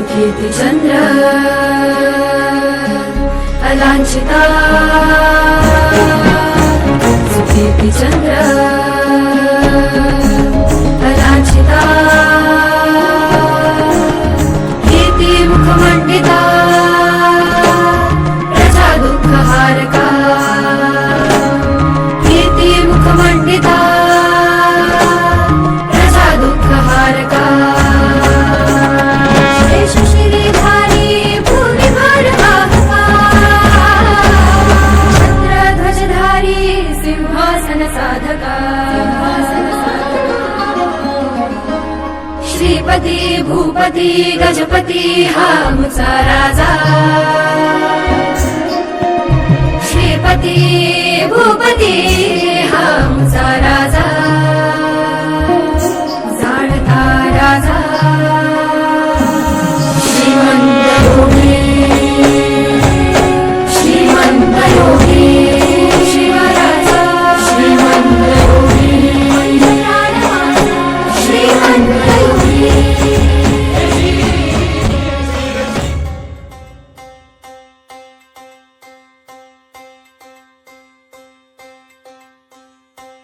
सुखीति Chandra अलाञ्चिता सुखीति Chandra 어디?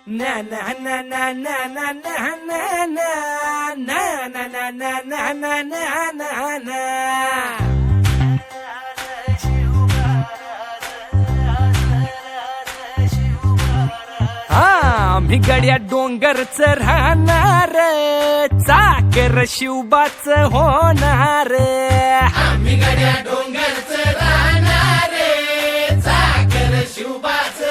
Na na na na na na na na na na na na na na na na na na हा मी गड्या डोंगरच राहणार चाकर शिवबाच होणार आम्ही गड्या डोंगरच राहणार चाकर शिवबाच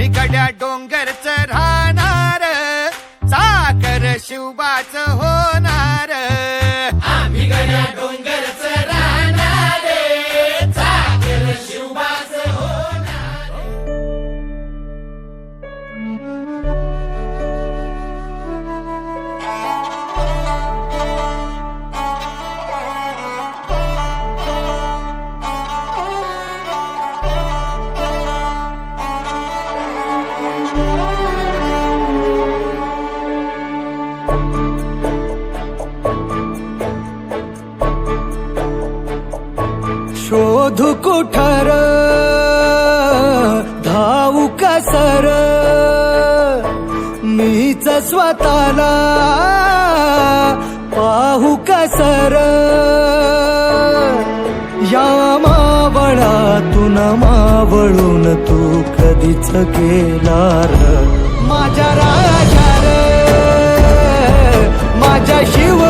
बिघड्या डोंगर राहणार. साखर शिवबाच होणार. बिघड्या डोंगर कुठर? धाऊ कसर मीच स्वतःला पाहू कसर या मावळातून मावळून तू कधीच गेलार? माझ्या राजा रे माझ्या शिवबार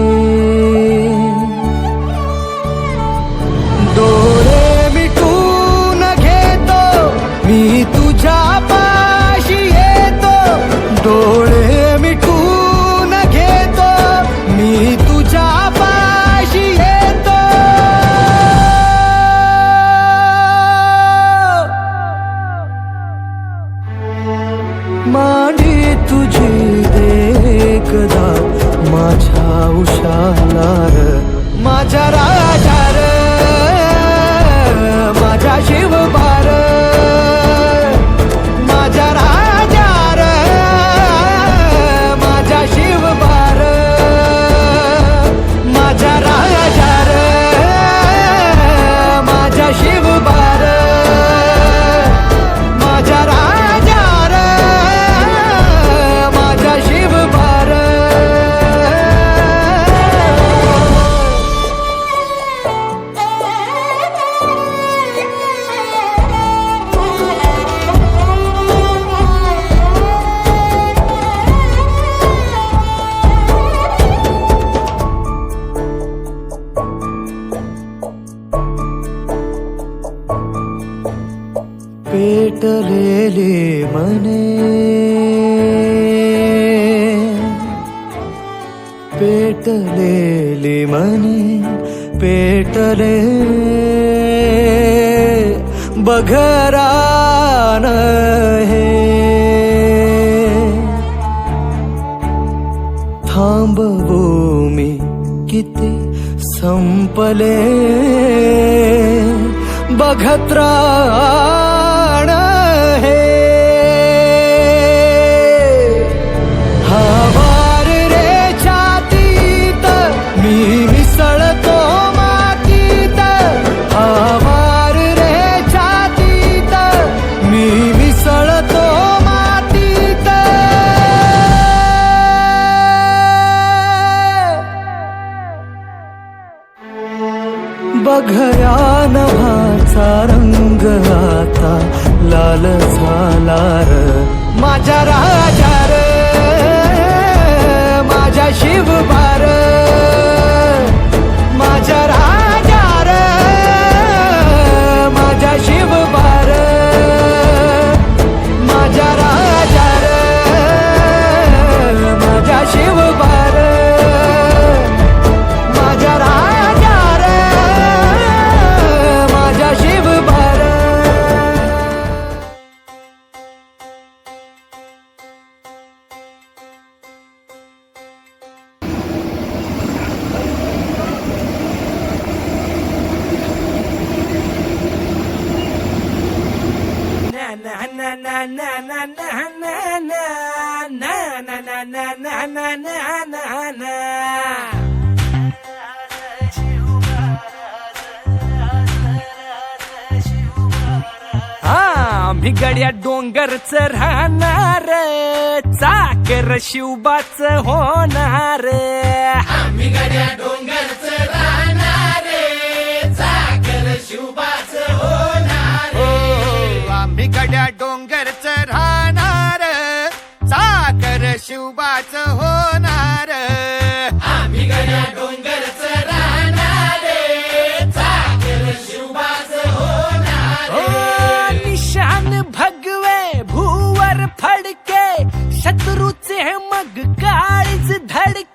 पेटलेले मने पेटलेले मने पेटले बघरान हे थांबवो मी किती संपले बघत्रा na na na na na na na na na na na na na na आम्ही गड्या डोंगरच राहणार चाकर शिवबाच होणार. आम्ही गड्या डोंगरच राहणार चाकर शिवबाच होणार. हो, आम्ही गड्या डोंगरच राहणार चाकर शिवबाच होणार. हो आम्ही गड्या डोंगरच राहणार साखर शिवबाच होणार. ओ निशान भगवे भूवर फडके शत्रूचे मग काळीच धडके.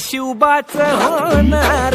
शिवबाच होणार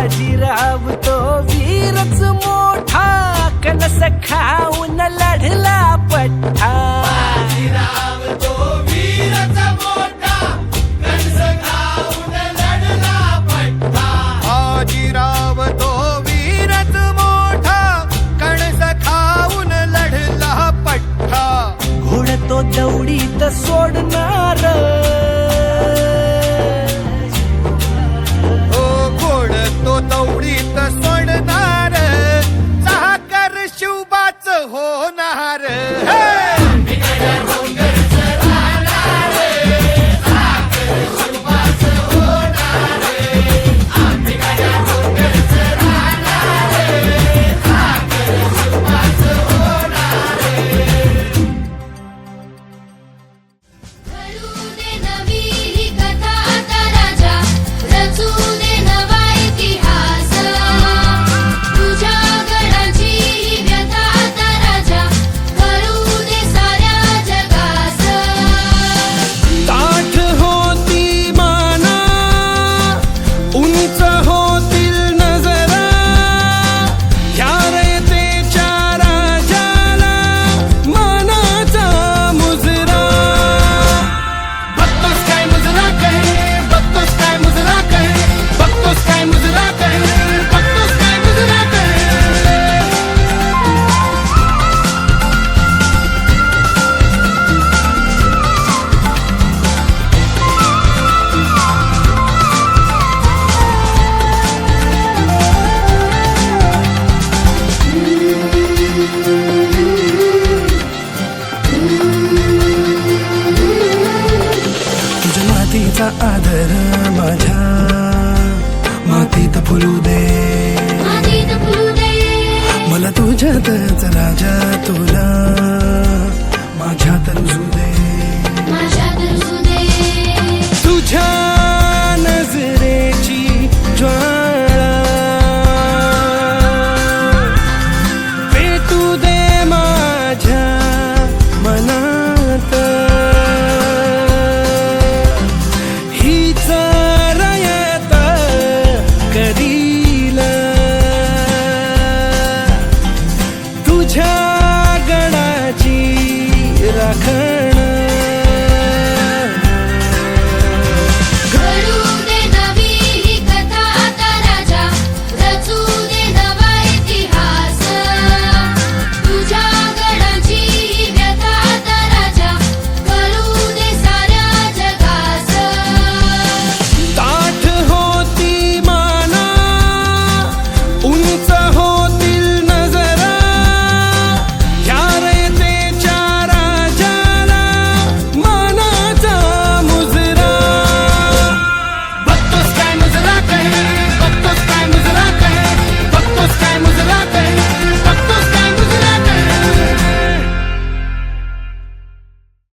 बाजीराव तो वीरच मोठा कणस खाऊन लढला पठ्ठा. बाजीराव तो वीरच मोठा कणस खाऊन लढला पठ्ठा. घोड तो दौडीत सोडणार Hey! मातीचा आदर माझ्या. मातीत फुलू दे. मला तुझ्यातच राजा तुला.